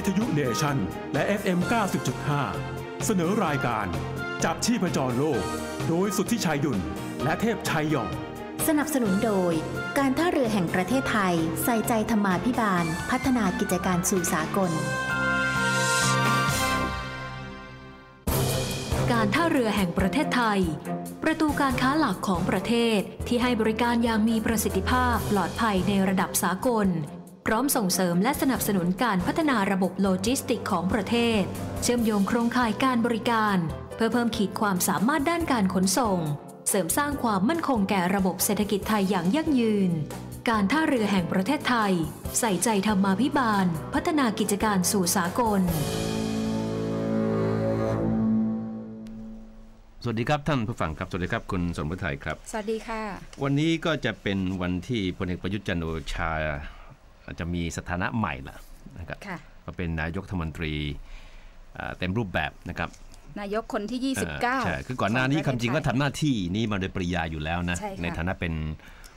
วิทยุเนชันและ FM 90.5 เสนอรายการ จับชีพจรโลก โดยสุทธิชัยดุลและเทพชัยหยอง สนับสนุนโดย การท่าเรือแห่งประเทศไทย ใส่ใจธรรมาภิบาล พัฒนากิจการสู่สากล การท่าเรือแห่งประเทศไทย ประตูการค้าหลักของประเทศที่ให้บริการอย่างมีประสิทธิภาพปลอดภัยในระดับสากล พร้อมส่งเสริมและสนับสนุนการพัฒนาระบบโลจิสติกของประเทศ เชื่อมโยงโครงข่ายการบริการ เพื่อเพิ่มขีดความสามารถด้านการขนส่ง เสริมสร้างความมั่นคงแก่ระบบเศรษฐกิจไทยอย่างยั่งยืน การท่าเรือแห่งประเทศไทย ใส่ใจธรรมาภิบาล พัฒนากิจการสู่สากลสวัสดีครับท่านผู้ฟังครับ สวัสดีครับคุณสมบัติไทยครับ สวัสดีค่ะ วันนี้ก็จะเป็นวันที่พลเอกประยุทธ์จันทร์โอชา จะมีสถานะใหม่ละนะครับค่ะก็เป็นนายกรัฐมนตรีอ่าเต็มรูปแบบนะครับนายกคนที่เอ่อ29 ใช่ คือก่อนหน้านี้ขความปะเทศจริงก็ไทยทำหน้าที่นี้มาโดยปริยายอยู่แล้วนะใช่ค่ะฐานะเป็น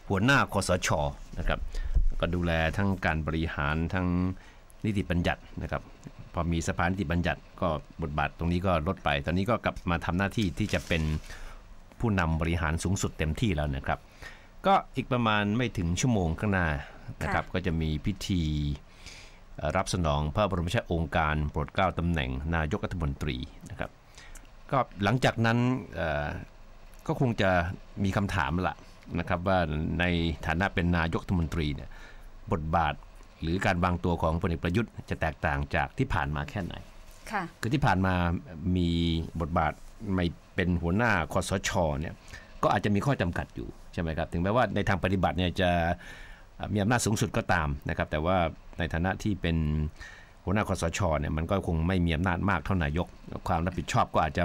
หัวหน้าคอสชนะครับ ก็ดูแลทั้งการบริหารทั้งนิติบัญญัตินะครับ พอมีสภานิติบัญญัติก็บทบาทตรงนี้ก็ลดไป ตอนนี้ก็กลับมาทำหน้าที่ที่จะเป็นผู้นำบริหารสูงสุดเต็มที่แล้วนะครับ ก็อีกประมาณไม่ถึงชั่วโมงข้างหน้า นะครับก็จะมีพิธีเอ่อรับสนองพระบรมราชโองการโปรดเกล้าตำแหน่งนายกรัฐมนตรีนะครับก็หลังจากนั้นเอ่อก็คงจะมีคำถามละนะครับว่าในฐานะเป็นนายกรัฐมนตรีเนี่ยบทบาทหรือการวางตัวของพลเอกประยุทธ์จะแตกต่างจากที่ผ่านมาแค่ไหนค่ะคือที่ผ่านมามีบทบาทไม่เป็นหัวหน้าคอสชเนี่ยก็อาจจะมีข้อจำกัดอยู่ใช่ไหมครับ ถึงแม้ว่าในทางปฏิบัติเนี่ยจะ มีอำนาจสูงสุดก็ตามนะครับ แต่ว่าในฐานะที่เป็นหัวหน้าคอสชเนี่ยมันก็คงไม่มีอำนาจมากเท่านายก ความรับผิดชอบก็อาจจะ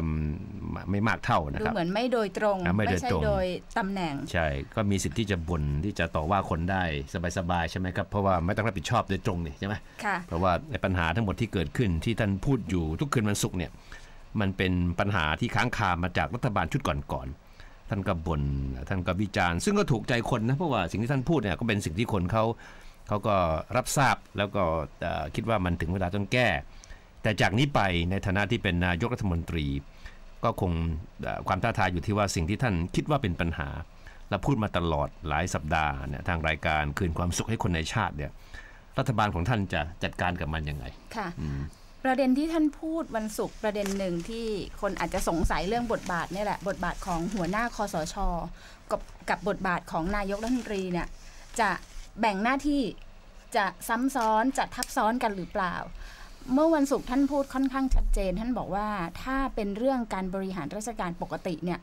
ไม่มากเท่านะดูครับเหมือนไม่โดยตรงอ่าไม่โดยใช่ตรงโดยตำแหน่ง ใช่ ก็มีสิทธิ์ที่จะบ่นที่จะต่อว่าคนได้สบายๆใช่ไหมครับ เพราะว่าไม่ต้องรับผิดชอบโดยตรงนี่ใช่ไหมค่ะเพราะว่าในปัญหาทั้งหมดที่เกิดขึ้นที่ท่านพูดอยู่ทุกคืนวันศุกร์เนี่ยมันเป็นปัญหาที่ค้างคามาจากรัฐบาลชุดก่อนๆ ท่านก็บน่นท่านก็วิจารณ์ ซึ่งก็ถูกใจคนนะเพราะว่าสิ่งที่ท่านพูดเนี่ยก็เป็นสิ่งที่คนเขาเขาก็รับทราบแล้วก็เอ่อคิดว่ามันถึงเวลาต้องแก้ แต่จากนี้ไปในฐานะที่เป็นนายกรัฐมนตรี ก็คงเอ่อความท้าทายอยู่ที่ว่าสิ่งที่ท่านคิดว่าเป็นปัญหา และพูดมาตลอดหลายสัปดาห์เนี่ยทางรายการคืนความสุขให้คนในชาติเนี่ยรัฐบาลของท่านจะจัดการกับมันยังไง ค่ะ ประเด็นที่ท่านพูดวันศุกร์ประเด็นหนึ่งที่คนอาจจะสงสัยเรื่องบทบาทเนี่ยแหละ บทบาทของหัวหน้าคอสชกับกับบทบาทของนายกรัฐมนตรีเนี่ยจะแบ่งหน้าที่จะซ้ำซ้อนจะทับซ้อนกันหรือเปล่า เมื่อวันศุกร์ท่านพูดค่อนข้างชัดเจน ท่านบอกว่าถ้าเป็นเรื่องการบริหารราชการปกติเนี่ย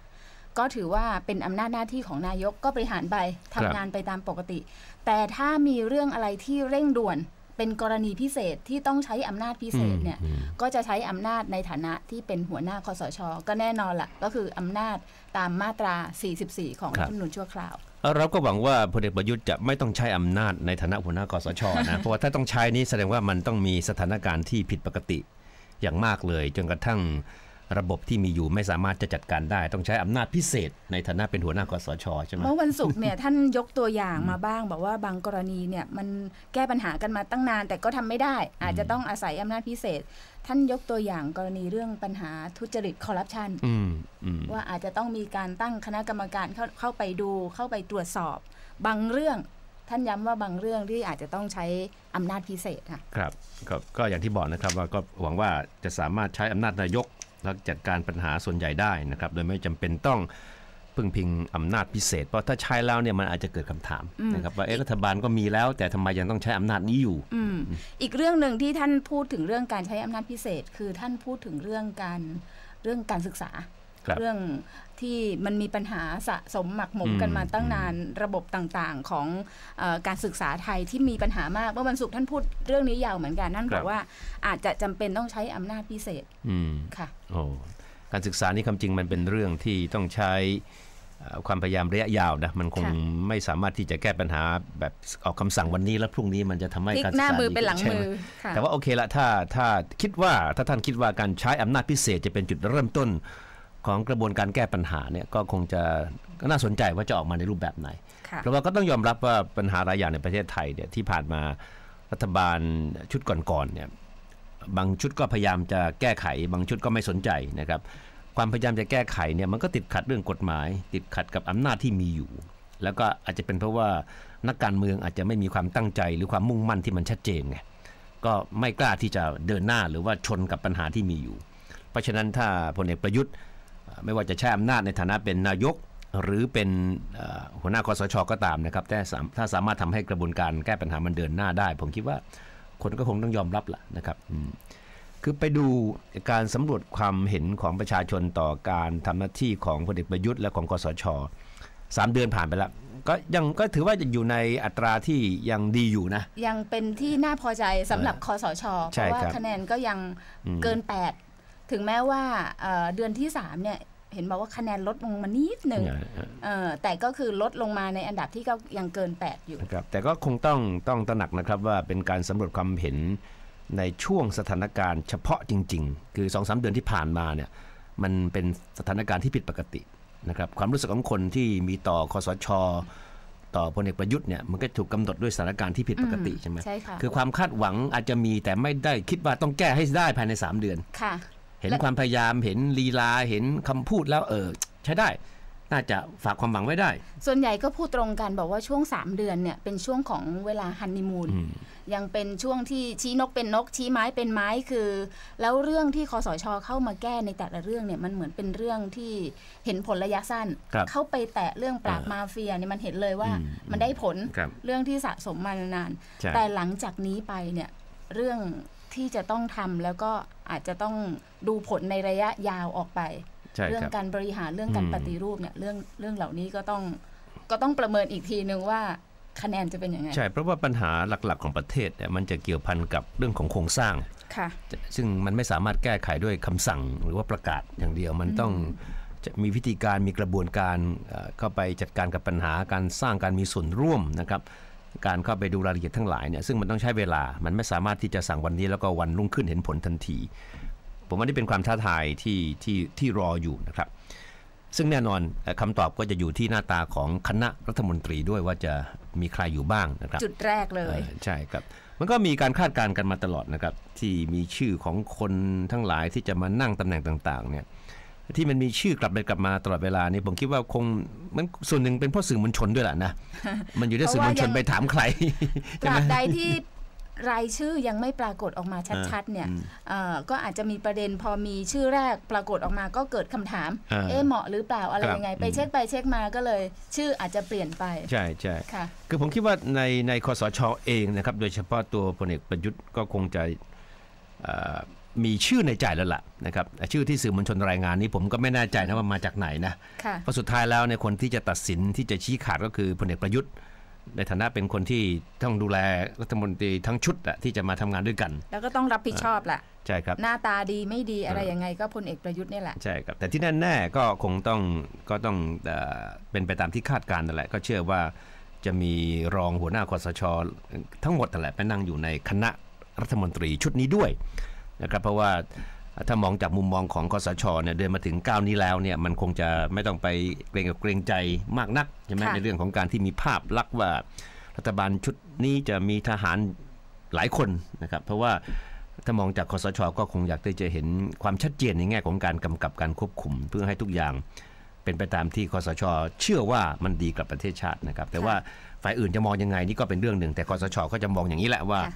ก็ถือว่าเป็นอำนาจหน้าที่ของนายกก็บริหารไปทำงานไปตามปกติ แต่ถ้ามีเรื่องอะไรที่เร่งด่วน เป็นกรณีพิเศษที่ต้องใช้อำนาจพิเศษเนี่ยอืมก็จะใช้อำนาจในฐานะที่เป็นหัวหน้าคอสช ก็แน่นอนละก็คืออำนาจตามมาตรา 44 ของครัรับฐธรรมนูญชั่วคราวเราก็หวังว่าพลเอกประยุทธ์จะไม่ต้องใช้อำนาจในฐานะหัวหน้ากสชนะเพราะว่าถ้าต้องใช้นี้แสดงว่ามันต้องมีสถานการณ์ที่ผิดปกติอย่างมากเลย จนกระทั่ง ระบบที่มีอยู่ไม่สามารถจะจัดการได้ ต้องใช้อำนาจพิเศษ ในฐานะเป็นหัวหน้ากสชใช่ไหมเมื่อวันศุกร์เนี่ยท่านยกตัวอย่างมาบ้าง บอกว่าบางกรณีเนี่ยมันแก้ปัญหากันมาตั้งนาน แต่ก็ทำไม่ได้ อาจจะต้องอาศัยอำนาจพิเศษ ท่านยกตัวอย่างกรณีเรื่องปัญหาทุจริตคอร์รัปชันอืมอืมว่าอาจจะต้องมีการตั้งคณะกรรมการเข้าเข้าไปดูเข้าไปตรวจสอบ บางเรื่องท่านย้ำว่าบางเรื่องที่อาจจะต้องใช้อำนาจพิเศษค่ะครับก็ก็อย่างที่บอกนะครับว่าก็หวังว่าจะสามารถใช้อำนาจนายก และจัดการปัญหาส่วนใหญ่ได้นะครับ โดยไม่จำเป็นต้องพึ่งพิงอำนาจพิเศษ เพราะถ้าใช้แล้วเนี่ยมันอาจจะเกิดคำถามอืมนะครับว่าเอ๊ะรัฐบาลก็มีแล้ว แต่ทำไมยังต้องใช้อำนาจนี้อยู่อืมอีกเรื่องหนึ่งที่ท่านพูดถึงเรื่องการใช้อำนาจพิเศษ คือท่านพูดถึงเรื่องการเรื่องการศึกษาครับ เรื่องที่มันมีปัญหาสะสมหมักหมมกันมาอืมตั้งนานระบบต่างๆของเออการศึกษาไทยที่มีปัญหามากเมื่อวันศุกร์ท่านพูดเรื่องนี้ยาวเหมือนกันท่านบอกว่าอาจจะจำเป็นต้องใช้อำนาจพิเศษอืมค่ะโอ้การศึกษานี่ความจริงมันเป็นเรื่องที่ต้องใช้เอ่อความพยายามระยะยาวนะมันคงค่ะไม่สามารถที่จะแก้ปัญหาแบบออกคำสั่งวันนี้แล้วพรุ่งนี้มันจะทำให้พลิกการศึกหน้าษามือดีเป็นหลังใช่ไมือค่ะแต่ว่าโอเคละถ้าถ้าคิดว่าถ้าท่านคิดว่าการใช้อำนาจพิเศษจะเป็นจุดเริ่มต้น ของกระบวนการแก้ปัญหาเนี่ยก็คงจะก็น่าสนใจว่าจะออกมาในรูปแบบไหนค่ะเพราะว่าก็ต้องยอมรับว่าปัญหาหลายอย่างในประเทศไทยเนี่ยที่ผ่านมารัฐบาลชุดก่อนๆเนี่ยบางชุดก็พยายามจะแก้ไข บางชุดก็ไม่สนใจนะครับ ความพยายามจะแก้ไขเนี่ยมันก็ติดขัดเรื่องกฎหมาย ติดขัดกับอำนาจที่มีอยู่ แล้วก็อาจจะเป็นเพราะว่านักการเมืองอาจจะไม่มีความตั้งใจหรือความมุ่งมั่นที่มันชัดเจนไงก็ไม่กล้าที่จะเดินหน้าหรือว่าชนกับปัญหาที่มีอยู่ เพราะฉะนั้นถ้าพลเอกประยุทธ์เอ่อ ไม่ว่าจะใช้อำนาจในฐานะเป็นนายก หรือเป็นเอ่อหัวหน้าคอสชก็ตามนะครับแต่สามถ้าสามารถทำให้กระบวนการแก้ปัญหามันเดินหน้าได้ ผมคิดว่าคนก็คงต้องยอมรับละนะครับอืมคือไปดูการสำรวจความเห็นของประชาชนต่อการทำหน้าที่ของพลเอกประยุทธ์และของคอสชสามเดือนผ่านไปแล้ว ก็ยังก็ถือว่าอยู่ในอัตราที่ยังดีอยู่นะ ยังเป็นที่น่าพอใจสำหรับคอสช เพใช่ราะว่าครับคะแนนก็ยังอืมเกิน 8 ถึงแม้ว่าเอ่อเดือนที่3เนี่ยเห็นบอกว่าคะแนนลดลงมานิดหนึ่งเนี่ยเอ่อเอ่อแต่ก็คือลดลงมาในอันดับที่ก็ยังเกิน 8 อยู่นะครับแต่ก็คงต้องต้องตระหนักนะครับว่าเป็นการสำรวจความเห็นในช่วงสถานการณ์เฉพาะจริง ๆ คือ2อสเดือนที่ผ่านมาเนี่ยมันเป็นสถานการณ์ที่ผิดปกตินะครับความรู้สึกของคนที่มีต่อคอสช ต่อพลเอกประยุทธ์เนี่ยมันก็ถูกกำหนดด้วยสถานการณ์ที่ผิดปกติอืมใช่ไหมใช่ค่ะคือความคาดหวังอาจจะมีแต่ไม่ได้คิดว่าต้องแก้ให้ได้ภายใน 3 เดือนค่ะ เห็นและความพยายามเห็นลีลาเห็นคำพูดแล้วเออใช้ได้ น่าจะฝากความหวังไว้ได้ ส่วนใหญ่ก็พูดตรงกันบอกว่าช่วง 3 เดือนเนี่ยเป็นช่วงของเวลาฮันนีมูนอืมยังเป็นช่วงที่ชี้นกเป็นนกชี้ไม้เป็นไม้คือ แล้วเรื่องที่คอสชเข้ามาแก้ในแต่ละเรื่องเนี่ยมันเหมือนเป็นเรื่องที่เห็นผลระยะสั้นครับเข้าไปแตะเรื่องปราบเออมาเฟียเนี่ยมันเห็นเลยว่าอืมมันได้ผลครับเรื่องที่สะสมมานานใช่แต่หลังจากนี้ไปเนี่ยเรื่อง ที่จะต้องทำแล้วก็อาจจะต้องดูผลในระยะยาวออกไปใช่เรื่อคงรับการบริหารเรื่องการอืมปฏิรูปเนี่ยเรื่องเรื่องเหล่านี้ก็ต้องก็ต้องประเมินอีกทีนึงว่าคะแนนจะเป็นยังไง ใช่ เพราะว่าปัญหาหลักๆของประเทศเนี่ยมันจะเกี่ยวพันกับเรื่องของโครงสร้างค่ะซึ่งมันไม่สามารถแก้ไขด้วยคำสั่งหรือว่าประกาศอย่างเดียวมันต้องจะมีวิธีการมีกระบวนการเอ่อเข้าไปจัดการกับปัญหาการสร้างการมีส่วนร่วมนะครับ การเข้าไปดูรายละเอียดทั้งหลายเนี่ยซึ่งมันต้องใช้เวลา มันไม่สามารถที่จะสั่งวันนี้แล้วก็วันรุ่งขึ้นเห็นผลทันที ผมว่านี่เป็นความท้าทายที่ที่ที่รออยู่นะครับ ซึ่งแน่นอนเอ่อคำตอบก็จะอยู่ที่หน้าตาของคณะรัฐมนตรีด้วยว่าจะมีใครอยู่บ้างนะครับ จุดแรกเลยเออใช่ครับมันก็มีการคาดการณ์กันมาตลอดนะครับ ที่มีชื่อของคนทั้งหลายที่จะมานั่งตำแหน่งต่าง ๆ เนี่ย ที่มันมีชื่อกลับไปกลับมาตลอดเวลานี่ผมคิดว่าคงมันส่วนหนึ่งเป็นเพราะสื่อมวลชนด้วยแหละนะ มันอยู่ที่สื่อมวลชนไปถามใครตใช่ราไหมบใดที่รายชื่อยังไม่ปรากฏออกมาชัดๆเนี่ยเอ่อก็อาจจะมีประเด็นพอมีชื่อแรกปรากฏออกมาก็เกิดคำถามอ่าเอ๊ะเหมาะหรือเปล่าอะไรครับยังไง ไปอืมเช็คไปเช็คมาก็เลย ชื่ออาจจะเปลี่ยนไป ใช่ใช่ค่ะคือผมคิดว่าในในคอสชเองนะครับ โดยเฉพาะตัวพลเอกประยุทธ์ก็คงจะเอ่อ มีชื่อในใจแล้วล่ะนะครับแต่ชื่อที่สื่อมวลชนรายงานนี้ผมก็ไม่แน่ใจนะว่ามาจากไหนนะค่ะเพราะสุดท้ายแล้วเนี่ยคนที่จะตัดสินที่จะชี้ขาดก็คือพลเอกประยุทธ์ ในฐานะเป็นคนที่ต้องดูแลรัฐมนตรีทั้งชุดอะที่จะมาทำงานด้วยกัน แล้วก็ต้องรับผิดชอบแหละใช่ครับหน้าตาดีไม่ดีอะไรยังไงก็พลเอกประยุทธ์นี่แหละใช่ครับแต่ที่แน่ๆก็คงต้องก็ต้องเอ่อเป็นไปตามที่คาดการณ์นั่นแหละก็เชื่อว่าจะมีรองหัวหน้าคอสช ทั้งหมดนั่นแหละไปนั่งอยู่ในคณะรัฐมนตรีชุดนี้ด้วย นะครับเพราะว่าถ้ามองจากมุมมองของคอสชเนี่ยเดินมาถึงก้าวนี้แล้วเนี่ยมันคงจะไม่ต้องไปเกรงกับเกรงใจมากนักใช่ไหมค่ะในเรื่องของการที่มีภาพลักษณ์ว่ารัฐบาลชุดนี้จะมีทหารหลายคนนะครับเพราะว่าถ้ามองจากคอสช ก็คงอยากที่จะเห็นความชัดเจนในแง่ของการกำกับการควบคุม เพื่อให้ทุกอย่างเป็นไปตามที่คอสช เชื่อว่ามันดีกับประเทศชาตินะครับ แต่ว่าฝ่ายอื่นจะมองยังไงนี่ก็เป็นเรื่องหนึ่ง แต่คอสช ก็จะมองอย่างนี้แหละว่าค่ะ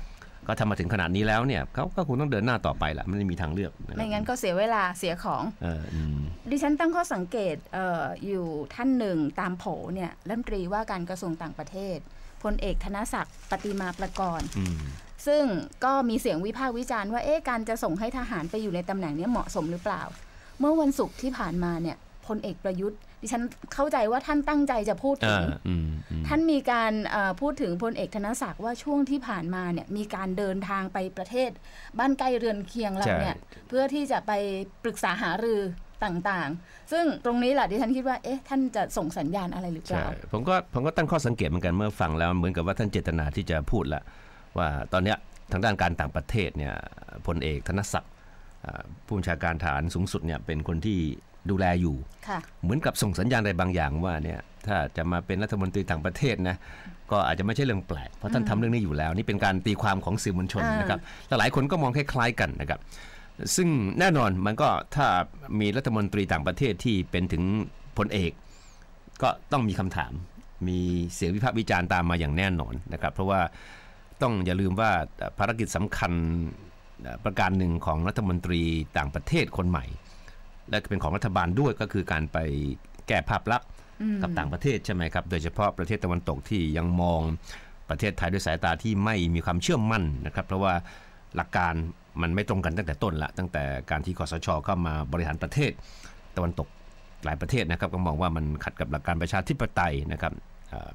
ก็ทำมาถึงขนาดนี้แล้วเนี่ยเขาก็คงต้องเดินหน้าต่อไปแหละไม่ได้มีทางเลือกะครับไม่งั้นก็เสียเวลาเสียของเอออืมดิฉันตั้งข้อสังเกตเอออยู่ท่านหนึ่งตามโผเนี่ยรัฐมนตรีว่าการกระทรวงต่างประเทศพลเอกธนศักดิ์ปฏิมาประกรณ์อืมซึ่งก็มีเสียงวิพากษ์วิจารณ์ว่าเอ๊ะการจะส่งให้ทหารไปอยู่ในตำแหน่งเนี้เหมาะสมหรือเปล่า เมื่อวันศุกร์ที่ผ่านมาเนี่ย พลเอกประยุทธ์ ดิฉันเข้าใจว่าท่านตั้งใจจะพูดถึอ่างอืมอืมท่านมีการเอ่อพูดถึงพลเอกธนศักดิ์ว่าช่วงที่ผ่านมาเนี่ยมีการเดินทางไปประเทศ บ้านใกล้เรือนเคียงเราเนี่ยเพื่อที่จะไปปรึกษาหารือต่างๆ ซึ่งตรงนี้แหละดิฉันคิดว่า เอ๊ะ ท่านจะส่งสัญญาณอะไรหรือเปใช่ล่า ผมก็ ผมก็ตั้งข้อสังเกตเหมือนกันเมื่อฟังแล้วเหมือนกับว่าท่านเจตนาที่จะพูดละว่าตอนเนี้ยทางด้านการต่างประเทศเนี่ยพลเอกธนศักดิ์อ่าผู้บัญชาการฐานสูงสุดเนี่ยเป็นคนที่ ดูแลอยู่ค่ะเหมือนกับส่งสัญญาณอะไรบางอย่างว่าเนี่ยถ้าจะมาเป็นรัฐมนตรีต่างประเทศนะก็อาจจะไม่ใช่เรื่องแปลกเพราะท่านทำเรื่องนี้อยู่แล้ว นี่เป็นการตีความของสื่อมวลชนอ่านนะครับแต่หลายคนก็มองคล้ายๆกันนะครับซึ่งแน่นอนมันก็ถ้ามีรัฐมนตรีต่างประเทศที่เป็นถึงพลเอก ก็ต้องมีคำถาม มีเสียงวิพากษ์วิจารณ์ตามมาอย่างแน่นอนนะครับ เพราะว่าต้องอย่าลืมว่าภารกิจสำคัญประการหนึ่งของรัฐมนตรีต่างประเทศคนใหม่ และเป็นของรัฐบาลด้วยก็คือการไปแก้ภาพลักษณ์กับต่างประเทศใช่ไหมครับ โดยเฉพาะประเทศตะวันตกที่ยังมองประเทศไทยด้วยสายตาที่ไม่มีความเชื่อมั่นนะครับ เพราะว่าหลักการมันไม่ตรงกันตั้งแต่ต้นละ ตั้งแต่การที่คอสชเข้ามาบริหารประเทศตะวันตกหลายประเทศนะครับก็มองว่ามันขัดกับหลักการประชาธิปไตยนะครับเอ่อ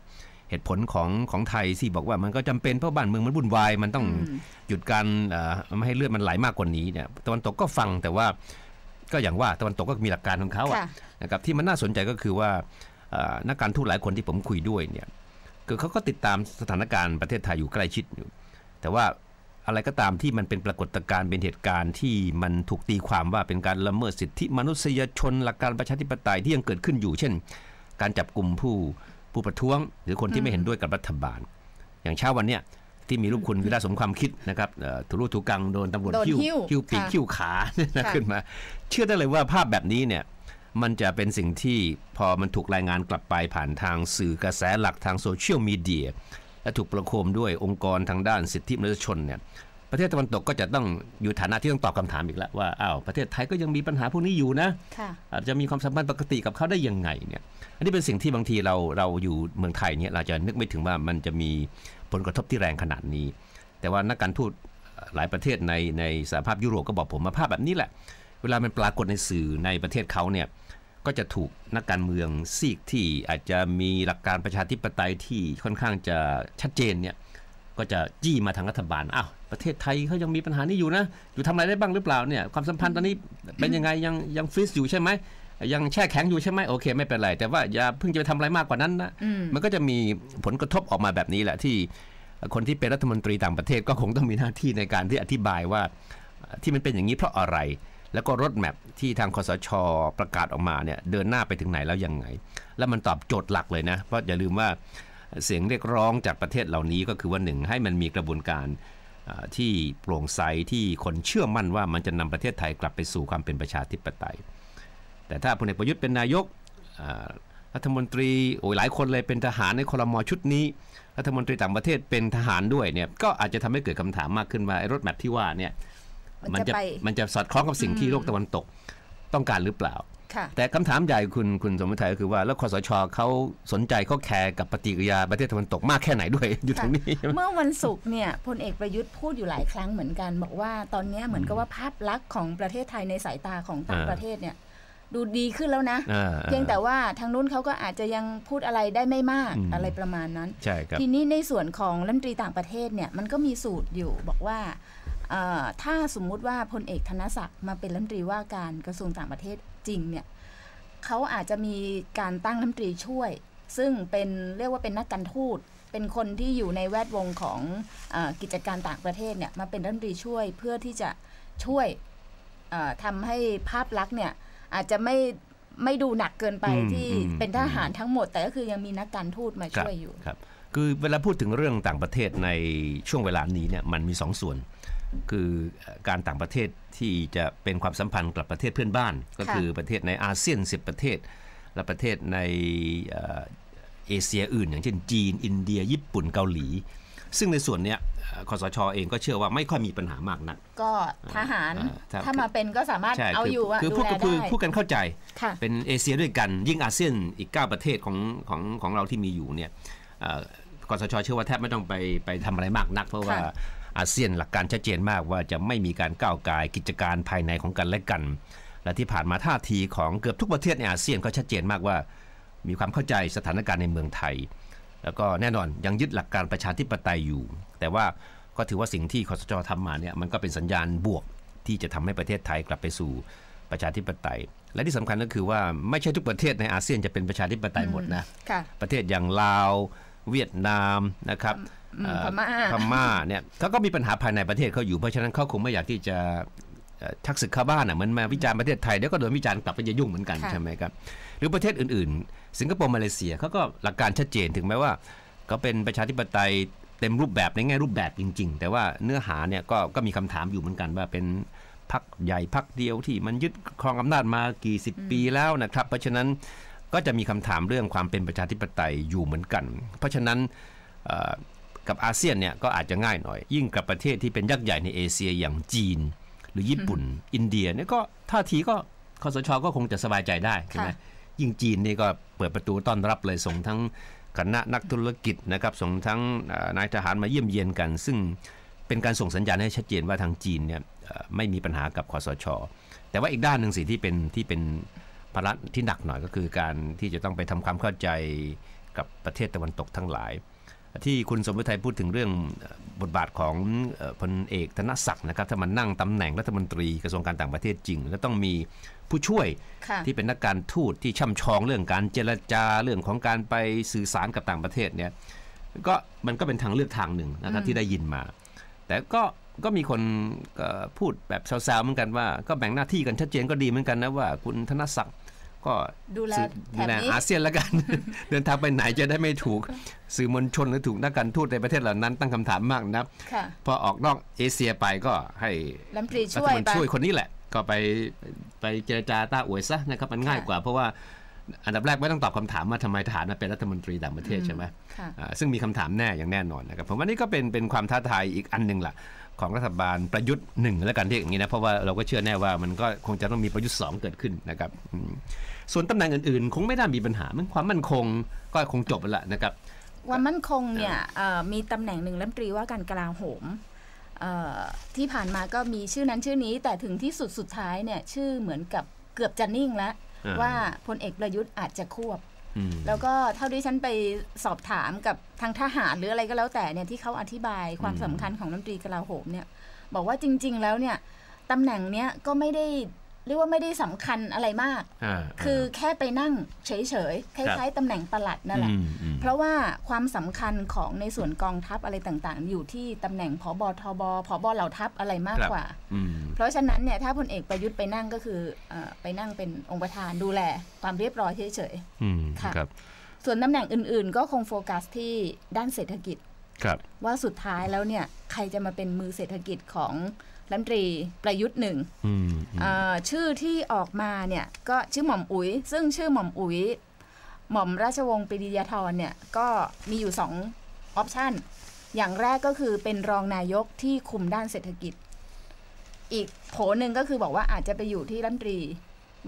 เหตุผลของของไทยที่บอกว่ามันก็จำเป็นเพราะบ้านเมืองมันวุ่นวาย มันต้องหยุดการเอ่อไม่ให้เลือดมันไหลมากกว่านี้เนี่ยตะวันตกก็ฟังแต่ว่า ก็อย่างว่าตะวันตกก็มีหลักการของเขาอะค่ะนะครับที่มันน่าสนใจก็คือว่าเอ่อนักการทูตหลายคนที่ผมคุยด้วยเนี่ยคือเขาก็ติดตามสถานการณ์ประเทศไทยอยู่ใกล้ชิดอยู่ แต่ว่าอะไรก็ตามที่มันเป็นปรากฏการณ์เป็นเหตุการณ์ที่มันถูกตีความว่าเป็นการละเมิดสิทธิมนุษยชน หลักการประชาธิปไตยที่ยังเกิดขึ้นอยู่ เช่น การจับกลุ่มผู้ผู้ประท้วง หรือคนที่ไม่เห็นด้วยกับรัฐบาล อย่างเช้าวันเนี้ย ที่มีรูปคุณวิราสมความคิดนะครับเอ่อทุรุทุกังโดนตำรวจโดนหิ้วหิ้วหิ้วปีกค่ะหิ้วขาเนี่ยนะค่ะขึ้นมา เชื่อได้เลยว่าภาพแบบนี้เนี่ยมันจะเป็นสิ่งที่พอมันถูกรายงานกลับไปผ่านทางสื่อกระแสหลักทางโซเชียลมีเดียและถูกประโคมด้วยองค์กรทางด้านสิทธิมนุษยชนเนี่ยประเทศตะวันตกก็จะต้องอยู่ฐานะที่ต้องตอบคำถามอีกแล้วว่าอ้าวประเทศไทยก็ยังมีปัญหาพวกนี้อยู่นะค่ะอาจจะมีความสัมพันธ์ปกติกับเขาได้ยังไงเนี่ยอันนี้เป็นสิ่งที่บางทีเราเราอยู่เมืองไทยเนี่ยเราจะนึกไม่ถึงว่ามันจะมี ผลกระทบที่แรงขนาดนี้ แต่ว่านักการทูตหลายประเทศในในสหภาพยุโรปก็บอกผมมาภาพแบบนี้แหละ เวลามันปรากฏในสื่อในประเทศเขาเนี่ยก็จะถูกนักการเมืองซีกที่อาจจะมีหลักการประชาธิปไตยที่ค่อนข้างจะชัดเจนเนี่ยก็จะจี้มาทางรัฐบาลอ้าวประเทศไทยเขายังมีปัญหานี้อยู่นะ อยู่ทำอะไรได้บ้างหรือเปล่าเนี่ยความสัมพันธ์ตอนนี้เป็นยังไงยังยังฟรีซอยู่ใช่ไหม ยังแช่แข็งอยู่ใช่ไหมโอเค ไม่เป็นไร แต่ว่าอย่าเพิ่งจะไปทำอะไรมากกว่านั้นนะอืมมันก็จะมีผลกระทบออกมาแบบนี้แหละที่คนที่เป็นรัฐมนตรีต่างประเทศก็คงต้องมีหน้าที่ในการที่อธิบายว่าที่มันเป็นอย่างนี้เพราะอะไร แล้วก็รถแมพที่ทางคสชประกาศออกมาเนี่ยเดินหน้าไปถึงไหนแล้วยังไง แล้วมันตอบโจทย์หลักเลยนะ เพราะอย่าลืมว่าเสียงเรียกร้องจากประเทศเหล่านี้ก็คือว่าหนึ่งให้มันมีกระบวนการเอ่อที่โปร่งใสที่คนเชื่อมั่นว่ามันจะนำประเทศไทยกลับไปสู่ความเป็นประชาธิปไตย แต่ถ้าพลเอกประยุทธ์เป็นนายกอ่ารัฐมนตรีโอ้ยหลายคนเลยเป็นทหารในคอรมอชุดนี้รัฐมนตรีต่างประเทศเป็นทหารด้วยเนี่ยก็อาจจะทำให้เกิดคำถามมากขึ้นว่าไอ้รถแมพที่ว่าเนี่ยมันจะไปมันจะสอดคล้องกับสิ่งที่โลกตะวันตกต้องการหรือเปล่าค่ะแต่คำถามใหญ่คุณคุณสมมติไทยก็คือว่า แล้วคอสชเขาสนใจเขาแคร์กับปฏิกิริยาประเทศตะวันตกมากแค่ไหนด้วยอยู่ตรงนี้ เมื่อวันศุกร์เนี่ยพลเอกประยุทธ์พูดอยู่หลายครั้งเหมือนกัน บอกว่าตอนเนี้ยเหมือนกับว่าภาพลักษณ์ของประเทศไทยในสายตาของต่างอ่าประเทศเนี่ย ดูดีขึ้นแล้วนะอ่าเพียงแต่ว่าทางนู้นเขาก็อาจจะยังพูดอะไรได้ไม่มากอืมอะไรประมาณนั้นใช่ครับทีนี้ในส่วนของรัฐมนตรีต่างประเทศเนี่ยมันก็มีสูตรอยู่บอกว่าเอ่อถ้าสมมุติว่าพลเอกธนศักดิ์มาเป็นรัฐมนตรีว่าการกระทรวงต่างประเทศจริงเนี่ยเขาอาจจะมีการตั้งรัฐมนตรีช่วย ซึ่งเป็นเรียกว่าเป็นนักการทูตเป็นคนที่อยู่ในแวดวงของเออกิจการต่างประเทศเนี่ยมาเป็นรัฐมนตรีช่วยเพื่อที่จะช่วยเอ่อทำให้ภาพลักษณ์เนี่ย อาจจะไม่ไม่ดูหนักเกินไปอืมที่อืมเป็นทหารทั้งหมด แต่ก็คือยังมีนักการทูตมาช่วยอยู่ครับ คือเวลาพูดถึงเรื่องต่างประเทศในช่วงเวลานี้เนี่ยมันมีสองส่วนคือการต่างประเทศที่จะเป็นความสัมพันธ์กับประเทศเพื่อนบ้าน ก็คือประเทศในอาเซียน 10 ประเทศ และประเทศในเอ่อเอเชียอื่น อย่างเช่นจีน อินเดีย ญี่ปุ่นเกาหลี ซึ่งในส่วนเนี้ยเอ่อคสชเองก็เชื่อว่าไม่ค่อยมีปัญหามากนัก ก็ทหารอ่าครับถ้ามาเป็นก็สามารถใช่เอาคืออยู่อะคือดูพูดแลคือได้พูดกันเข้าใจค่ะเป็นเอเชียด้วยกัน ยิ่งอาเซียนอีก 9 ประเทศของของของเราที่มีอยู่เนี่ยเอ่อกสชเชื่อว่าแทบไม่ต้องไปไปทำอะไรมากนัก เพราะว่าค่ะอาเซียนหลักการชัดเจนมากว่าจะไม่มีการก้าวไกายกิจการภายในของกันและกัน และที่ผ่านมาท่าทีของเกือบทุกประเทศในอาเซียนก็ชัดเจนมากว่า มีความเข้าใจสถานการณ์ในเมืองไทย แล้วก็แน่นอนยังยึดหลักการประชาธิปไตยอยู่ แต่ว่าก็ถือว่าสิ่งที่คสชทำมาเนี่ยมันก็เป็นสัญญาณบวกที่จะทำให้ประเทศไทยกลับไปสู่ประชาธิปไตย และที่สำคัญก็คือว่าไม่ใช่ทุกประเทศในอาเซียนจะเป็นประชาธิปไตยหมดนะค่ะประเทศอย่างลาว เวียดนามนะครับอืมเอ่อพม่าพม่าเนี่ยเขาก็มีปัญหาภายในประเทศเขาอยู่เพราะฉะนั้นเขาคงไม่อยากที่จะอ่อชักศึกเข้าบ้านอะเหมือนมาวิจารณ์ประเทศไทยเดี๋ยวก็โดนวิจารณ์กลับไปจะยุ่งเหมือนกันค่ะใช่ไหมครับห รือประเทศอื่นๆ สิงคโปร์มาเลเซียเขาก็หลักการชัดเจนถึงแม้ว่าเขาเป็นประชาธิปไตยเต็มรูปแบบในแง่รูปแบบจริง ๆ แต่ว่าเนื้อหาเนี่ยก็ก็มีคำถามอยู่เหมือนกันว่าเป็นพรรคใหญ่พรรคเดียวที่มันยึดครองอำนาจมากี่สิบปีแล้วนะครับ เพราะฉะนั้นก็จะมีคำถามเรื่องความเป็นประชาธิปไตยอยู่เหมือนกัน เพราะฉะนั้นกับอาเซียนเนี่ยก็อาจจะง่ายหน่อย ยิ่งกับประเทศที่เป็นยักษ์ใหญ่ในเอเชียอย่างจีน หรือญี่ปุ่น อินเดียเนี่ยก็ท่าทีก็คอสชก็คงจะสบายใจได้ใช่ไหม ยิ่งจีนนี่ก็เปิดประตูต้อนรับเลยส่งทั้งคณะนักธุรกิจนะครับส่งทั้งนายทหารมาเยี่ยมเยียนกัน ซึ่งเป็นการส่งสัญญาณให้ชัดเจนว่าทางจีนเนี่ยไม่มีปัญหากับคอสช แต่ว่าอีกด้านหนึ่งสิที่เป็นที่เป็นภาระที่หนักหน่อยก็คือการที่จะต้องไปทำความเข้าใจกับประเทศตะวันตกทั้งหลาย ที่คุณสมฤทัยพูดถึงเรื่องบทบาทของพลเอกธนศักดิ์นะครับถ้ามันนั่งตำแหน่งรัฐมนตรีกระทรวงการต่างประเทศจริง แล้วต้องมี ผู้ช่วยค่ะที่เป็นนักการทูตที่ช่ำชองเรื่องการเจรจาเรื่องของการไปสื่อสารกับต่างประเทศเนี่ยก็มันก็เป็นทางเลือกทางหนึ่งนะครับที่ได้ยินมา แต่ก็ก็มีคนเอ่อพูดแบบแซวๆเหมือนกันว่า ก็แบ่งหน้าที่กันชัดเจนก็ดีเหมือนกันนะว่าคุณธนศักดิ์ก็ดูแลสื่อแถดูบแลนี้อาเซียนแล้วกัน เดินทางไปไหนจะได้ไม่ถูก สื่อมวลชนหรือถูกนักการทูตในประเทศเหล่านั้นตั้งคำถามมากนะค่ะพอออกนอกเอเชียไปก็ให้รัฐมนตรีรัช่ฐวยมนไปตรีช่วยคนนี้แหละ ก็ไปไปเจรจาต้าอวยซะนะครับมันง่ายค่ะกว่าเพราะว่าอันดับแรกไม่ต้องตอบคำถามว่าทำไมทหารมาเป็นรัฐมนตรีต่างประเทศใช่ไหมค่ะอ่าซึ่งมีคำถามแน่อย่างแน่นอนนะครับผมว่านี่ก็เป็นเป็นความท้าทายอีกอันหนึ่งล่ะของรัฐบาลประยุทธ์หนึ่งแล้วกันที่อย่างนี้นะเพราะว่าเราก็เชื่อแน่ว่ามันก็คงจะต้องมีประยุทธ์สองเกิดขึ้นนะครับอืมส่วนตำแหน่งอื่นๆ คงไม่น่ามีปัญหามันความมั่นคงก็คงจบแล้วล่ะนะครับความมั่นคงเนี่ยเอ่อมีตำแหน่งหนึ่งรัฐมนตรีว่าการกลาโหมเอ่อ ที่ผ่านมาก็มีชื่อนั้นชื่อนี้แต่ถึงที่สุดสุดท้ายเนี่ยชื่อเหมือนกับเกือบจะนิ่งแล้วอ่าว่าพลเอกประยุทธ์อาจจะควบอืมแล้วก็เท่าที่ฉันไปสอบถามกับทางทหารหรืออะไรก็แล้วแต่เนี่ยที่เขาอธิบายความอืมสำคัญของรัฐมนตรีกลาโหมเนี่ยบอกว่าจริง ๆ แล้วเนี่ยตำแหน่งเนี้ยก็ไม่ได้ เรียกว่าไม่ได้สำคัญอะไรมากอ่าคือแค่ไปนั่งเฉยๆคล้ายๆตำแหน่งปลัดนั่นแหละอืมอืมเพราะว่าความสำคัญของในส่วนกองทัพอะไรต่างๆ อยู่ที่ตำแหน่งผบทบผบเหล่าทัพอะไรมากครับกว่าอืมเพราะฉะนั้นเนี่ยถ้าพลเอกประยุทธ์ไปนั่งก็คือเออไปนั่งเป็นองค์ประธานดูแลความเรียบร้อยเฉยอืมค่ะครับๆส่วนตำแหน่งอื่นๆ ก็คงโฟกัสที่ด้านเศรษฐกิจครับว่าสุดท้ายแล้วเนี่ยใครจะมาเป็นมือเศรษฐกิจของ รัฐมนตรีประยุทธ์หนึ่งอืมเอ่อชื่อที่ออกมาเนี่ยก็ชื่อหม่อมอุ๋ย ซึ่งชื่อหม่อมอุ๋ย หม่อมราชวงศ์ปรีดียาธรเนี่ยก็มีอยู่สองออปชันอย่างแรกก็คือเป็นรองนายกที่คุมด้านเศรษฐกิจ อีกโผหนึ่งก็คือบอกว่าอาจจะไปอยู่ที่รัฐมนตรี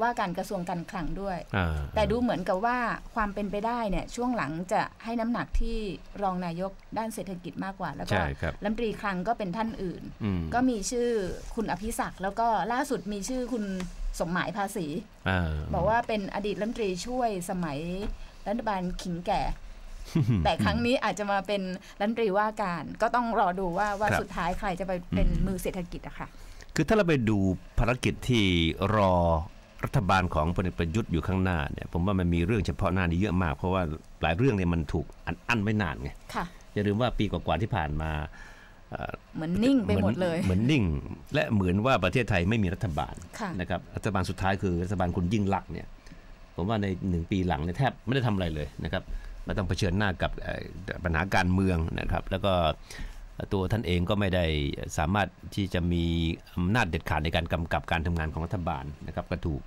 ว่าการกระทรวงการคลังด้วยอ่าแต่ดูเหมือนกับว่าความเป็นไปได้เนี่ยช่วงหลังจะให้น้ำหนักที่รองนายกด้านเศรษฐกิจมากกว่า แล้วก็ใช่ครับรัฐมนตรีคลังก็เป็นท่านอื่นอืมก็มีชื่อคุณอภิศักดิ์แล้วก็ล่าสุดมีชื่อคุณสมหมายภาษีอ่าบอกว่าเป็นอดีตรัฐมนตรีช่วยสมัยรัฐบาลขิงแก่ แต่ครั้งนี้อาจจะมาเป็นรัฐมนตรีว่าการ ก็ต้องรอดูว่าว่าครับสุดท้ายใครจะไปเป็นอืมมือเศรษฐกิจอะค่ะ คือถ้าเราไปดูภารกิจที่รอ รัฐบาลของพลเอกประยุทธ์อยู่ข้างหน้าเนี่ยผมว่ามันมีเรื่องเฉพาะหน้านี้เยอะมาก เพราะว่าหลายเรื่องเนี่ยมันถูกอันอั้นไว้นานไงค่ะอย่าลืมว่าปีกว่าๆที่ผ่านมาเอ่อเหมือนนิ่งไปหมดเลย เหมือนนิ่ง และเหมือนว่าประเทศไทยไม่มีรัฐบาลค่ะนะครับรัฐบาลสุดท้ายคือรัฐบาลคุณยิ่งลักษณ์เนี่ยผมว่าในหนึ่งปีหลังเนี่ยแทบไม่ได้ทำอะไรเลยนะครับมาต้องเผชิญหน้ากับเอ่อปัญหาการเมืองนะครับ แล้วก็ ตัวท่านเองก็ไม่ได้สามารถที่จะมีอำนาจเด็ดขาดในการกำกับการทำงานของรัฐบาลนะครับก็ถูก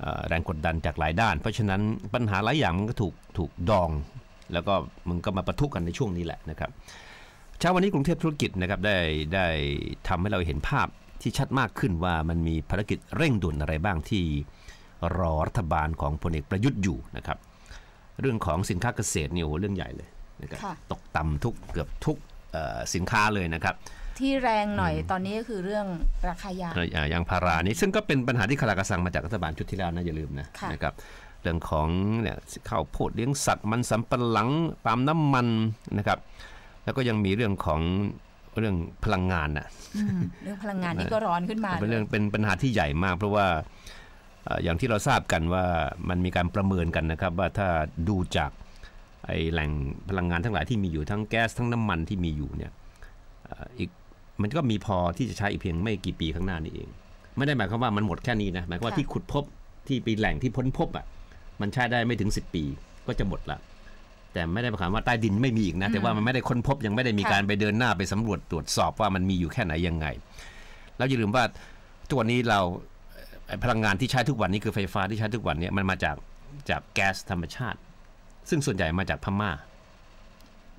เอ่อแรงกดดันจากหลายด้าน เพราะฉะนั้นปัญหาหลายอย่างมันก็ถูกถูกดอง แล้วก็มันก็มาประทุกันในช่วงนี้แหละนะครับเช้าวันนี้กรุงเทพธุรกิจนะครับได้ได้ทำให้เราเห็นภาพที่ชัดมากขึ้นว่ามันมีภารกิจเร่งด่วนอะไรบ้างที่รอรัฐบาลของพลเอกประยุทธ์อยู่นะครับ เรื่องของสินค้าเกษตรเนี่ยโอ้โหเรื่องใหญ่เลยนะครับค่ะตกต่ำทุกเกือบทุกเอ่อ สินค้าเลยนะครับที่แรงหน่อยตอนนี้ก็คือเรื่องราคายางเอ่ออย่างพารานี้ซึ่งก็เป็นปัญหาที่คาราคาซังมาจากรัฐบาลชุดที่แล้วนะอย่าลืมนะค่ะนะครับเรื่องของเนี่ยข้าวโพดเลี้ยงสัตว์มันสำปะหลังปาล์มน้ำมันนะครับ แล้วก็ยังมีเรื่องของเรื่องพลังงานนะอืมเรื่องพลังงานนี่ก็ร้อนขึ้นมาเป็นเลเรื่ยองเป็นปัญหาที่ใหญ่มาก เพราะว่าเอ่ออย่างที่เราทราบกันว่ามันมีการประเมินกันนะครับ ว่าถ้าดูจาก ไอ้แหล่งพลังงานทั้งหลายที่มีอยู่ทั้งแก๊สทั้งน้ำมันที่มีอยู่เนี่ยเอ่ออีกมันก็มีพอที่จะใช้อีกเพียงไม่กี่ปีข้างหน้านี่เอง ไม่ได้หมายความว่ามันหมดแค่นี้นะหมายความว่าค่ะที่ขุดพบที่ปีแหล่งที่พ้นพบอะมันใช้ได้ไม่ถึง 10 ปีก็จะหมดละแต่ไม่ได้หมายความว่าใต้ดินไม่มีอีกนะ แต่ว่ามันไม่ได้ค้นพบยังไม่ได้มีค่ะการไปเดินหน้าไปสำรวจตรวจสอบว่ามันมีอยู่แค่ไหนยังไง แล้วอย่าลืมว่าทุกวันนี้เราเอ่อพลังงานที่ใช้ทุกวันนี้คือไฟฟ้าที่ใช้ทุกวันเนี้มันมาจากจากแก๊สธรรมชาติ ซึ่งส่วนใหญ่มาจากพม่า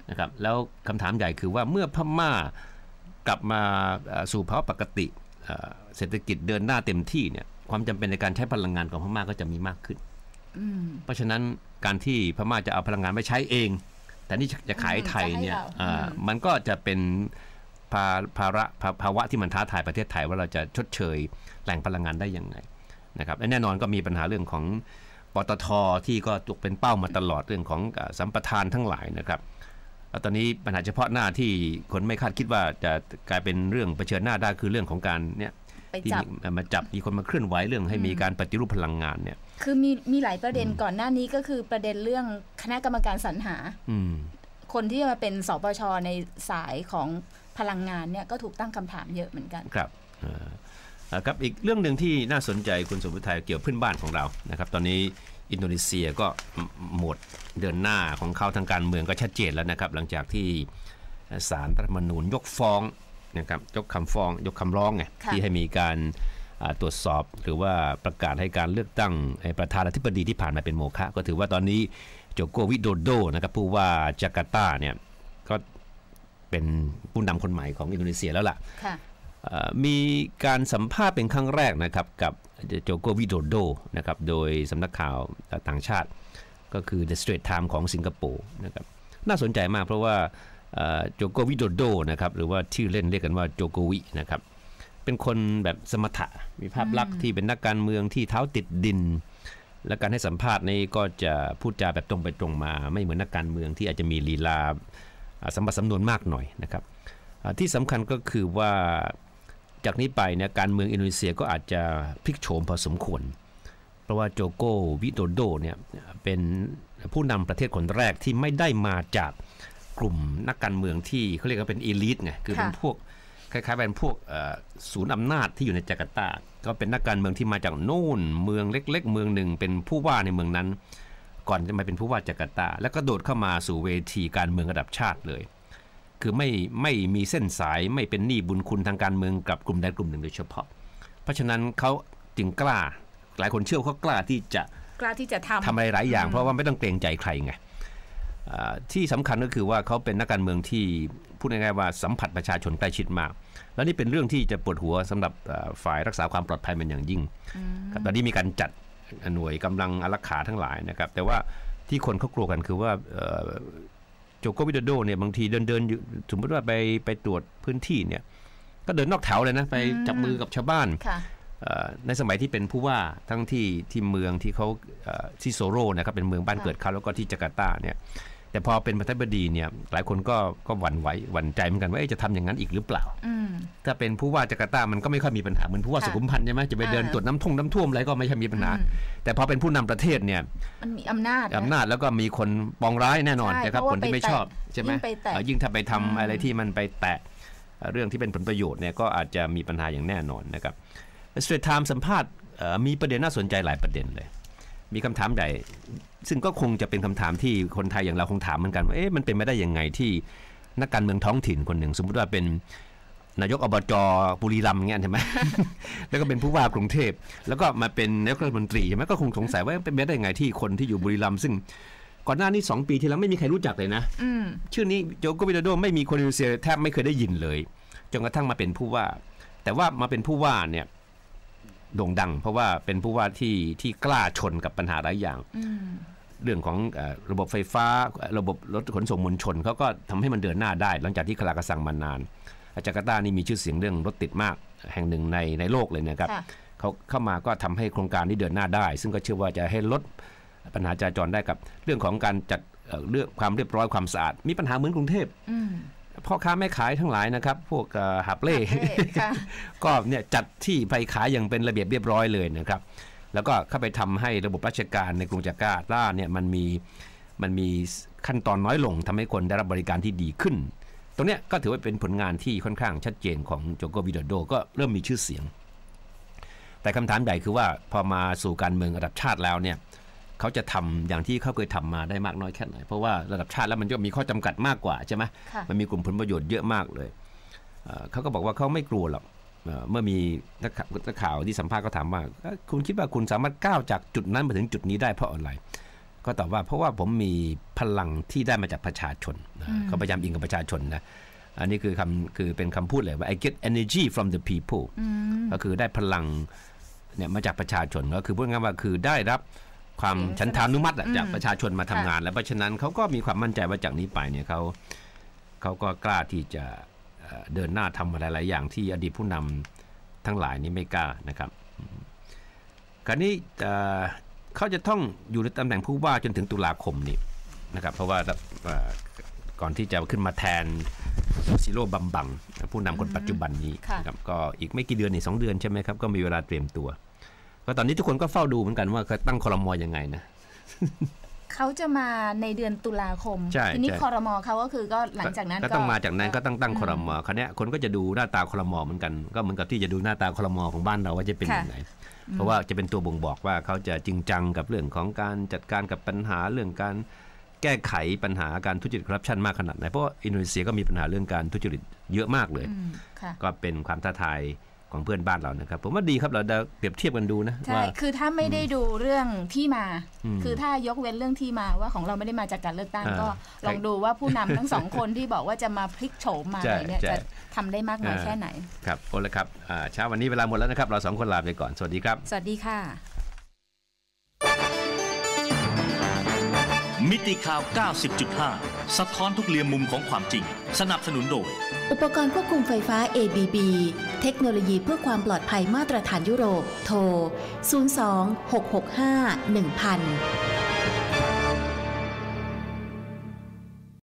นะครับแล้วคำถามใหญ่คือว่าเมื่อพม่ากลับมาเอ่อสู่ภาวะปกติเอ่อเศรษฐกิจเดินหน้าเต็มที่เนี่ยความจำเป็นในการใช้พลังงานของพม่าก็จะมีมากขึ้นอืมเพราะฉะนั้นการที่พม่าจะเอาพลังงานไปใช้เอง แต่นี่จะขายให้ไทยเนี่ยจะให้เราอ่าอืมมันก็จะเป็นภาภาระภาภาวะที่มันท้าทายประเทศไทยว่าเราจะชดเชยแหล่งพลังงานได้ยังไงนะครับและแน่นอนก็มีปัญหาเรื่องของ ปตทที่ก็ตกเป็นเป้ามาตลอดเรื่องของอ่าสัมปทานทั้งหลายนะครับแล้วตอนนี้ปัญหาเฉพาะหน้าที่คนไม่คาดคิดว่าจะกลายเป็นเรื่องเผชิญหน้าได้คือเรื่องของการเนี่ยไปที่จับมีมาจับมีคนมาเคลื่อนไหวเรื่องให้มีการปฏิรูปพลังงานเนี่ย คือมีมีหลายประเด็นก่อนหน้านี้ก็คือประเด็นเรื่องคณะกรรมการสรรหาอืมคนที่จะมาเป็นสปชในสายของพลังงานเนี่ยก็ถูกตั้งคำถามเยอะเหมือนกันครับเอ่อเอ่อ ครับอีกเรื่องหนึ่งที่น่าสนใจคุณสมบุทัยเกี่ยวเพื่อนบ้านของเรานะครับตอนนี้อินโดนีเซียก็หมดเดินหน้าของเขาทางการเมืองก็ชัดเจนแล้วนะครับ หลังจากที่ศาลรัฐธรรมนูญยกฟ้องนะครับยกคำฟ้องยกคำร้องไงค่ะที่ให้มีการอ่าตรวจสอบหรือว่าประกาศให้การเลือกตั้งไอ้ประธานาธิบดีที่ผ่านมาเป็นโมฆะก็ถือว่าตอนนี้โจโกวิโดโดนะครับผู้ว่าจาการ์ตาเนี่ยก็เป็นผู้นำคนใหม่ของอินโดนีเซียแล้วล่ะค่ะเอ่อ มีการสัมภาษณ์เป็นครั้งแรกนะครับกับโจโกวิโดโดนะครับโดยสำนักข่าวต่างชาติ ก็คือ The Straits Times ของสิงคโปร์นะครับน่าสนใจมากเพราะว่าโจโกวิโดโดนะครับหรือว่าชื่อเล่นเรียกกันว่าโจโกวินะครับเป็นคนแบบสมถะมีภาพลักษณ์ที่เป็นนักการเมืองที่เท้าติดดิน และการให้สัมภาษณ์นี้ก็จะพูดจาแบบตรงไปตรงมา ไม่เหมือนนักการเมืองที่อาจจะมีลีลาอ่าสัมบัติสำนวนมากหน่อยนะครับอ่าที่สำคัญก็คือว่า จากนี้ไปเนี่ยการเมืองอินโดนีเซียก็อาจจะพลิกโฉมพอสมควร เพราะว่าโจโกวิโดโดเนี่ยเป็นผู้นำประเทศคนแรกที่ไม่ได้มาจากกลุ่มนักการเมืองที่เขาเรียกว่าเป็นอีลิทไงคือเป็นค่ะพวกคล้ายๆเป็นพวกเอ่อศูนย์อำนาจที่อยู่ในจาการ์ตา ก็เป็นนักการเมืองที่มาจากโน่นเมืองเล็ก ๆ เมืองหนึ่งเป็นผู้ว่าในเมืองนั้น ก่อนจะมาเป็นผู้ว่าจาการ์ตา แล้วก็โดดเข้ามาสู่เวทีการเมืองระดับชาติเลย คือไม่ไม่มีเส้นสายไม่เป็นหนี้บุญคุณทางการเมืองกับกลุ่มใดกลุ่มหนึ่งโดยเฉพาะ เพราะฉะนั้นเขาจึงกล้า หลายคนเชื่อว่าเขากล้าที่จะกล้าที่จะทำทำอะไรหลายอย่าง เพราะว่าไม่ต้องเกรงใจใครไงอ่าที่สำคัญก็คือว่าเขาเป็นนักการเมืองที่พูดง่ายๆว่าสัมผัสประชาชนใกล้ชิดมาก แล้วนี่เป็นเรื่องที่จะปวดหัวสำหรับอ่าฝ่ายรักษาความปลอดภัยเป็นอย่างยิ่งครับตอนนี้มีการจัดหน่วยกำลังอารักขาทั้งหลายนะครับ แต่ว่าที่คนเขากลัวกันคือว่าเอ่อ โจโกวิโดโดเนี่ยบางทีเดินเดินๆอยู่สมมติว่าไปไปตรวจพื้นที่เนี่ย ก็เดินนอกแถวเลยนะ ไปจับมือกับชาวบ้านค่ะเอ่อในสมัยที่เป็นผู้ว่าทั้งที่ที่เมืองที่เขาเอ่อที่โซโรนะครับเป็นเมืองบ้านค่ะเกิดเขาแล้วก็ที่จาการ์ตาเนี่ย แต่พอเป็นประธานาธิบดีเนี่ยหลายคนก็ก็หวั่นไหวหวั่นใจเหมือนกันว่าเอ๊ะจะทำอย่างนั้นอีกหรือเปล่าอืมถ้าเป็นผู้ว่าจาการ์ตามันก็ไม่ค่อยมีปัญหาเหมือนผู้ว่าค่ะสุขุมพันธ์ใช่ไหมจะไปเดินอ่าตรวจน้ำท่งน้ำท่วมอะไรก็ไม่ใช่มีปัญหาอืมแต่พอเป็นผู้นำประเทศเนี่ยมันมีอำนาจนะอำนาจแล้วก็มีคนปองร้ายแน่นอนใช่นะครับเพราะคว่านที่ไม่ไปแตะชอบใช่ไหมยิ่งไปแตะเอ่อยิ่งถ้าไปทำอืมอะไรที่มันไปแตะเอ่อเรื่องที่เป็นผลประโยชน์เนี่ยก็อาจจะมีปัญหาอย่างแน่นอนนะครับสเตรทไทม์สัมภาษณ์เอ่อมีประเด็นน่าสนใจหลายประเด็นเลย มีคำถามใหญ่ซึ่งก็คงจะเป็นคำถามที่คนไทยอย่างเราคงถามเหมือนกันว่าเอ๊ะมันเป็นไปได้ยังไงที่นักการเมืองท้องถิ่นคนหนึ่ง สมมุติว่าเป็นนายกอบจบุรีรัมย์เงี้ยใช่ไหมแล้วก็เป็นผู้ว่ากรุงเทพแล้วก็มาเป็นนายกรัฐมนตรีใช่ไหมก็คงสงสัยว่าเป็นไปได้ยังไงที่คนที่อยู่บุรีรัมย์ซึ่งก่อนหน้านี้ 2 ปีที่แล้วไม่มีใครรู้จักเลยนะอืมชื่อนี้โจโกวิโดโดไม่มีคนอินโดนีเซียแทบไม่เคยได้ยินเลยจนกระทั่งมาเป็นผู้ว่า แต่ว่ามาเป็นผู้ว่าเนี่ย โด่งดัง เพราะว่าเป็นผู้ว่าที่ที่กล้าชนกับปัญหาหลายอย่างอืมเรื่องของเออระบบไฟฟ้า ระบบรถขนส่งมวลชนเขาก็ทำให้มันเดินหน้าได้ หลังจากที่คลากระสังมานาน จาการ์ตานี่มีชื่อเสียงเรื่องรถติดมากแห่งหนึ่งในในโลกเลยนะครับค่ะเขาเข้ามาก็ทำให้โครงการนี้เดินหน้าได้ ซึ่งก็เชื่อว่าจะให้ลดปัญหาจราจรได้กับ เรื่องของการจัดเอ่อเรื่องความเรียบร้อยความสะอาด มีปัญหาเหมือนกรุงเทพอืม พ่อค้าแม่ขายทั้งหลายนะครับ พวกเอ่อหับเล่ค่ะก็เนี่ยจัดที่ไปขายอย่างเป็นระเบียบเรียบร้อยเลยนะครับ แล้วก็เข้าไปทำให้ระบบราชการในกรุงจาการ์ตาเนี่ยมันมีมันมีขั้นตอนน้อยลงทำให้คนได้รับบริการที่ดีขึ้น ตรงเนี้ยก็ถือว่าเป็นผลงานที่ค่อนข้างชัดเจนของโจโกวิโดโดก็เริ่มมีชื่อเสียง แต่คำถามใหญ่คือว่าพอมาสู่การเมืองระดับชาติแล้วเนี่ย เขาจะทำอย่างที่เขาเคยทำมาได้มากน้อยแค่ไหน เพราะว่าระดับชาติแล้วมันก็มีข้อจำกัดมากกว่าใช่ไหมค่ะมันมีกลุ่มผลประโยชน์เยอะมากเลยเอ่อเขาก็บอกว่าเขาไม่กลัวหรอกเอ่อเมื่อมีนักข่าวนักข่าวที่สัมภาษณ์ก็ถามว่าเอ้ยคุณคิดว่าคุณสามารถก้าวจากจุดนั้นมาถึงจุดนี้ได้เพราะอะไร ก็ตอบว่าเพราะว่าผมมีพลังที่ได้มาจากประชาชนนะเขาพยายามอิงกับประชาชนนะอันนี้คือคำคือเป็นคำพูดเลยว่า I get energy from the people ก็คือได้พลังเนี่ยมาจากประชาชนก็คือพูดง่ายๆว่าคือได้รับ ความเสียงฉันทานุมัติอะอืมจากประชาชนมาทำงาน แล้วเพราะฉะนั้นเขาก็มีความมั่นใจว่าจากนี้ไปเนี่ยเขาเขาก็กล้าที่จะเอ่อเดินหน้าทำอะไรหลายอย่างที่อดีตผู้นำทั้งหลายนี้ไม่กล้านะครับอืมคราวนี้เอ่อเขาจะต้องอยู่ในตำแหน่งผู้ว่าจนถึงตุลาคมนี้นะครับ เพราะว่าเอ่อก่อนที่จะขึ้นมาแทนซิโร่บัมบัง ผู้นำคนปัจจุบันนี้ค่ะนะครับก็อีกไม่กี่เดือนนี่สองเดือนใช่ไหมครับ ก็มีเวลาเตรียมตัว ก็ตอนนี้ทุกคนก็เฝ้าดูเหมือนกันว่าเขาตั้งคอรมอยังไงนะเขาจะมาในเดือนตุลาคมใช่ทีนี้ใช่คอรมอเขาก็คือก็หลังจากนั้นก็ต้องมาจากนั้นก็ต้องตั้งอืมคอรมอคราวเนี้ยคนก็จะดูหน้าตาคอรมอเหมือนกัน ก็เหมือนกับที่จะดูหน้าตาคอรมอของบ้านเราว่าจะเป็นค่ะยังไง เพราะว่าจะเป็นตัวบ่งบอกว่าเขาจะจริงจังกับเรื่องของการจัดการกับปัญหาเรื่องการแก้ไขปัญหาการทุจริตคอร์รัปชันมากขนาดไหนเพราะว่าอินโดนีเซียก็มีปัญหาเรื่องการทุจริตเยอะมากเลยอืมค่ะก็เป็นความท้าทาย ของเพื่อนบ้านเรานะครับ ผมว่าดีครับเราจะเปรียบเทียบกันดูนะใช่ว่าคือถ้าไม่ได้ดูเรื่องที่มาอืมคือถ้ายกเว้นเรื่องที่มาว่าของเราไม่ได้มาจากการเลือกตั้งอ่าก็ลองดูว่าผู้นำทั้งสองคนที่บอกว่าจะมาพลิกโฉมมาใช่อะไรเนี่ยใช่จะทำได้มากน้อยอ่าแค่ไหน ครับโอ้แล้วครับอ่าเช้าวันนี้เวลาหมดแล้วนะครับ เราสองคนลาไปก่อนสวัสดีครับ สวัสดีค่ะ มิติข่าว 90.5 สะท้อนทุกเรียมมุมของความจริง สนับสนุนโดย อุปกรณ์ควบคุมไฟฟ้า ABB เทคโนโลยีเพื่อความปลอดภัยมาตรฐานยุโรป โทร 02 665 1000